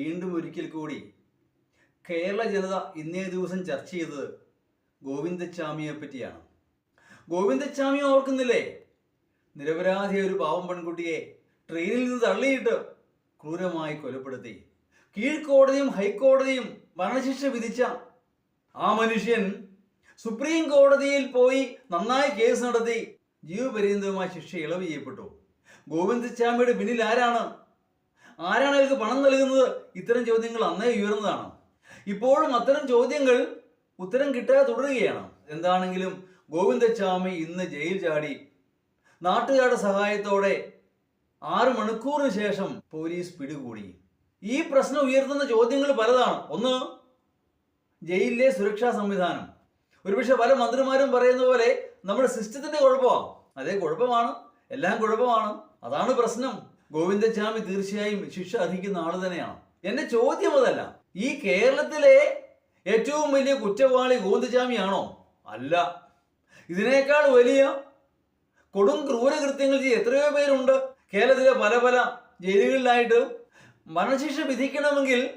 വീണ്ടും ഒരിക്കൽ കൂടി കേരള ജനത ഇന്നേ ദിവസം ചർച്ച ചെയ്തത് ഗോവിന്ദച്ചാമിയെ പറ്റിയാണ്. ഗോവിന്ദച്ചാമി ഓർക്കുന്നില്ലേ? നിരപരാധി ഒരു പാവം പെൺകുട്ടിയെ ട്രെയിനിൽ നിന്ന് തള്ളിയിട്ട് ക്രൂരമായി കൊലപ്പെടുത്തി. കീഴ്ക്കോടതിയും ഹൈക്കോടതിയും മരണശിക്ഷ വിധിച്ച ആ മനുഷ്യൻ സുപ്രീം കോടതിയിൽ പോയി നന്നായി കേസ് നടത്തി ജീവപര്യന്തവുമായി ശിക്ഷ ഇളവ് ചെയ്യപ്പെട്ടു. ഗോവിന്ദച്ചാമിയുടെ പിന്നിൽ ആരാണ്? ആരാണ് അവർക്ക് പണം നൽകുന്നത്? ഇത്തരം ചോദ്യങ്ങൾ അന്നേ ഉയർന്നതാണ്. ഇപ്പോഴും അത്തരം ചോദ്യങ്ങൾ ഉത്തരം കിട്ടാതെ തുടരുകയാണ്. എന്താണെങ്കിലും ഗോവിന്ദച്ചാമി ഇന്ന് ജയിൽ ചാടി. നാട്ടുകാരുടെ സഹായത്തോടെ ആറ് മണിക്കൂറിന് ശേഷം പോലീസ് പിടികൂടി. ഈ പ്രശ്നം ഉയർത്തുന്ന ചോദ്യങ്ങൾ പലതാണ്. ഒന്ന് ജയിലിലെ സുരക്ഷാ സംവിധാനം. ഒരുപക്ഷെ പല മന്ത്രിമാരും പറയുന്ന പോലെ നമ്മുടെ സിസ്റ്റത്തിന്റെ കുഴപ്പമാണ് അതേ കുഴപ്പമാണ്. എല്ലാം കുഴപ്പമാണ്. അതാണ് പ്രശ്നം. ഗോവിന്ദച്ചാമി തീർച്ചയായും ശിക്ഷ അർഹിക്കുന്ന ആൾ തന്നെയാണ്. എന്റെ ചോദ്യം അതല്ല. ഈ കേരളത്തിലെ ഏറ്റവും വലിയ കുറ്റവാളി ഗോവിന്ദച്ചാമിയാണോ അല്ല. ഇതിനേക്കാൾ വലിയ കൊടും ക്രൂരകൃത്യങ്ങൾ ചെയ്ത് എത്രയോ പേരുണ്ട്. കേരളത്തിലെ പല പല ജയിലുകളിലായിട്ട് മരണശിക്ഷ വിധിക്കണമെങ്കിൽ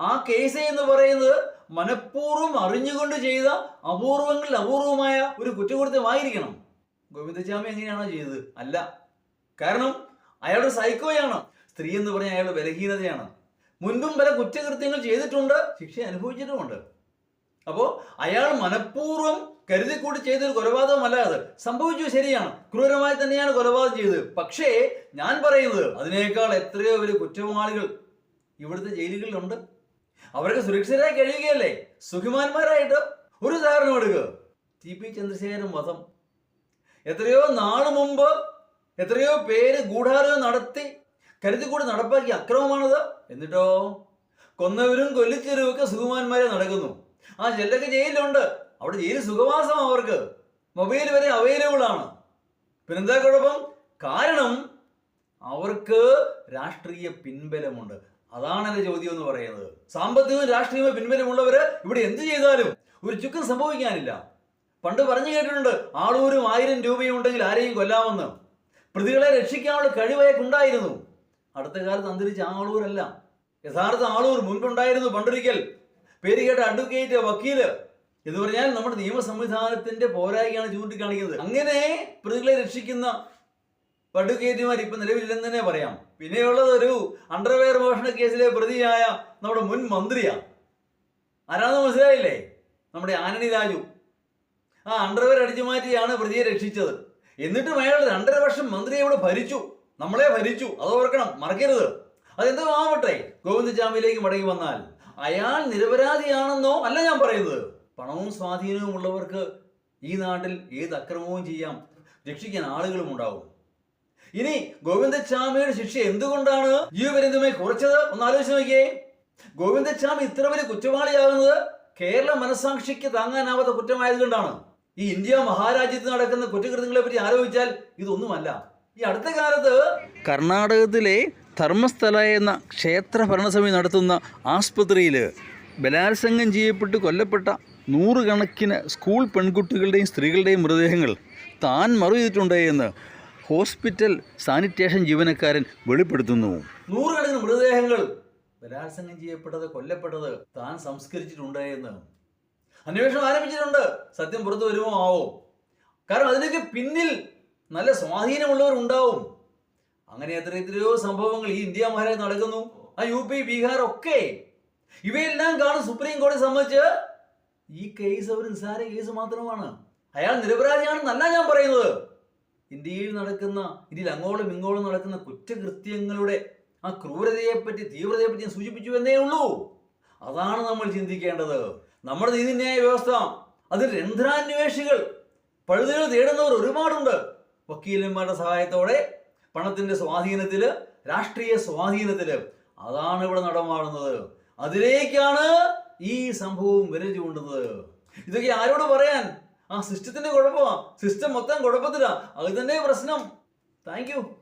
ആ കേസ് എന്ന് പറയുന്നത് മനഃപൂർവം അറിഞ്ഞുകൊണ്ട് ചെയ്ത അപൂർവങ്ങളിൽ അപൂർവമായ ഒരു കുറ്റകൃത്യമായിരിക്കണം. ഗോവിന്ദസ്വാമി എങ്ങനെയാണോ ചെയ്തത്? അല്ല. കാരണം അയാളുടെ സൈക്കോയാണ്. സ്ത്രീ എന്ന് പറഞ്ഞാൽ അയാൾ ബലഹീനതയാണ്. മുൻപും പല കുറ്റകൃത്യങ്ങൾ ചെയ്തിട്ടുണ്ട് ശിക്ഷ അനുഭവിച്ചിട്ടുമുണ്ട്. അപ്പോൾ അയാൾ മനഃപൂർവം കരുതിക്കൂട്ടി ചെയ്തൊരു കൊലപാതകമല്ല അത്. സംഭവിച്ചു ശരിയാണ്. ക്രൂരമായി തന്നെയാണ് കൊലപാതകം ചെയ്തത്. പക്ഷേ ഞാൻ പറയുന്നത് അതിനേക്കാൾ എത്രയോ വലിയ കുറ്റവാളികൾ ഇവിടുത്തെ ജയിലുകളിലുണ്ട്. അവരൊക്കെ സുരക്ഷിതരായി കഴിയുകയല്ലേ? സുഖിമാന്മാരായിട്ട്. ഒരു ഉദാഹരണം എടുക്കുക ടി പി ചന്ദ്രശേഖരൻ വധം. എത്രയോ നാൾ മുമ്പ് എത്രയോ പേര് ഗൂഢാലോചന നടത്തി കരുതി കൂടി നടപ്പാക്കിയ അക്രമമാണത്. എന്നിട്ടോ? കൊന്നവരും കൊല്ലിച്ചവരും ഒക്കെ സുഖമാന്മാരെ നടക്കുന്നു. ആ ചെല്ലൊക്കെ ജയിലിലുണ്ട്. അവിടെ ജയിൽ സുഖവാസം അവർക്ക്. മൊബൈൽ വരെ അവൈലബിൾ ആണ്. പിന്നെന്താ കുഴപ്പം? കാരണം അവർക്ക് രാഷ്ട്രീയ പിൻബലമുണ്ട്. അതാണ് എന്റെ ചോദ്യം എന്ന് പറയുന്നത്. സാമ്പത്തികവും രാഷ്ട്രീയവും പിൻബലമുള്ളവര് ഇവിടെ എന്ത് ചെയ്താലും ഒരു ചുക്കം സംഭവിക്കാനില്ല. പണ്ട് പറഞ്ഞു കേട്ടിട്ടുണ്ട് ആളൂരും ആയിരം രൂപയും ഉണ്ടെങ്കിൽ ആരെയും കൊല്ലാമെന്ന്. പ്രതികളെ രക്ഷിക്കാനുള്ള കഴിവയക്കുണ്ടായിരുന്നു അടുത്ത കാലത്ത് അന്തരിച്ച ആളൂരല്ല. യഥാർത്ഥ ആളൂർ മുൻപുണ്ടായിരുന്നു പണ്ടൊരിക്കൽ. പേര് കേട്ട അഡ്വക്കേറ്റ് വക്കീൽ. എന്ന് പറഞ്ഞാൽ നമ്മുടെ നിയമ സംവിധാനത്തിന്റെ പോരായികയാണ് ചൂണ്ടിക്കാണിക്കുന്നത്. അങ്ങനെ പ്രതികളെ രക്ഷിക്കുന്ന അഡ്വക്കേറ്റുമാർ ഇപ്പൊ നിലവിലില്ലെന്ന് തന്നെ പറയാം. പിന്നെയുള്ളത് ഒരു അണ്ടർവെയർ മോഷണ കേസിലെ പ്രതിയായ നമ്മുടെ മുൻ മന്ത്രിയാണ്. ആരാന്ന് മനസ്സിലായില്ലേ? നമ്മുടെ ആനണി രാജു. ആ അണ്ടർവെയർ അടിച്ചു മാറ്റിയാണ് പ്രതിയെ രക്ഷിച്ചത്. എന്നിട്ടും അയാൾ രണ്ടര വർഷം മന്ത്രിയെ ഇവിടെ ഭരിച്ചു. നമ്മളെ ഭരിച്ചു. അത് ഓർക്കണം. മറക്കരുത്. അതെന്തോ ആവട്ടെ. ഗോവിന്ദചാമിയിലേക്ക് മടങ്ങി വന്നാൽ. അയാൾ നിരപരാധിയാണെന്നോ അല്ല ഞാൻ പറയുന്നത്. പണവും സ്വാധീനവും ഉള്ളവർക്ക് ഈ നാട്ടിൽ ഏത് അക്രമവും ചെയ്യാം. രക്ഷിക്കാൻ ആളുകളും ഉണ്ടാവും. ഇനി ഗോവിന്ദച്ചാമിയുടെ ശിക്ഷ എന്തുകൊണ്ടാണ് ജീവപര്യന്തമായി കുറച്ചത്? ഒന്ന് ആലോചിച്ച് നോക്കിയേ. ഗോവിന്ദച്ചാമി ഇത്ര വലിയ കുറ്റവാളിയാകുന്നത് കേരള മനസാക്ഷിക്ക് താങ്ങാനാവാത്ത കുറ്റമായതുകൊണ്ടാണ്. ഈ ഇന്ത്യ മഹാരാജ്യത്ത് നടക്കുന്ന കുറ്റകൃത്യങ്ങളെ പറ്റി ആലോചിച്ചാൽ ഇതൊന്നുമല്ല. ഈ അടുത്ത കാലത്ത് കർണാടകത്തിലെ ധർമ്മസ്ഥല എന്ന ക്ഷേത്ര ഭരണസമിതി നടത്തുന്ന ആസ്പത്രിയിൽ ബലാത്സംഗം ചെയ്യപ്പെട്ട് കൊല്ലപ്പെട്ട നൂറുകണക്കിന് സ്കൂൾ പെൺകുട്ടികളുടെയും സ്ത്രീകളുടെയും മൃതദേഹങ്ങൾ താൻ മറു ചെയ്തിട്ടുണ്ട് എന്ന് ഹോസ്പിറ്റൽ സാനിറ്റേഷൻ ജീവനക്കാരൻ വെളിപ്പെടുത്തുന്നു. നൂറുകണക്കിന് മൃതദേഹങ്ങൾ ബലാത്സംഗം ചെയ്യപ്പെട്ടത് കൊല്ലപ്പെട്ടത് താൻ സംസ്കരിച്ചിട്ടുണ്ട് എന്ന് അന്വേഷണം ആരംഭിച്ചിട്ടുണ്ട്. സത്യം പുറത്തു വരുമോ? ആവോ. കാരണം അതിനൊക്കെ പിന്നിൽ നല്ല സ്വാധീനമുള്ളവർ ഉണ്ടാവും. അങ്ങനെ എത്ര എത്രയോ സംഭവങ്ങൾ ഈ ഇന്ത്യ മഹാരാജ് നടക്കുന്നു. ആ യു പി ബീഹാർ ഒക്കെ. ഇവയെല്ലാം കാണും സുപ്രീം കോടതി സംബന്ധിച്ച് ഈ കേസ് ഒരു നിസ്സാര കേസ് മാത്രമാണ്. അയാൾ നിരപരാധിയാണെന്നല്ല ഞാൻ പറയുന്നത്. ഇന്ത്യയിൽ നടക്കുന്ന ഇന്ത്യയിൽ അങ്ങോളം ഇങ്ങോളം നടക്കുന്ന കുറ്റകൃത്യങ്ങളുടെ ആ ക്രൂരതയെപ്പറ്റി തീവ്രതയെപ്പറ്റി ഞാൻ സൂചിപ്പിച്ചു എന്നേ ഉള്ളൂ. അതാണ് നമ്മൾ ചിന്തിക്കേണ്ടത്. നമ്മുടെ നീതിന്യായ വ്യവസ്ഥ അതിൽ രന്ധ്രാന്വേഷികൾ പഴുതുകൾ തേടുന്നവർ ഒരുപാടുണ്ട്. വക്കീലന്മാരുടെ സഹായത്തോടെ പണത്തിന്റെ സ്വാധീനത്തിൽ രാഷ്ട്രീയ സ്വാധീനത്തിൽ അതാണ് ഇവിടെ നടമാടുന്നത്. അതിലേക്കാണ് ഈ സംഭവം വിരൽ ചൂണ്ടുന്നത്. ഇതൊക്കെ ആരോട് പറയാൻ? ആ സിസ്റ്റത്തിന്റെ കുഴപ്പമാ. സിസ്റ്റം മൊത്തം കുഴപ്പത്തിലാ. അത് തന്നെ പ്രശ്നം. താങ്ക്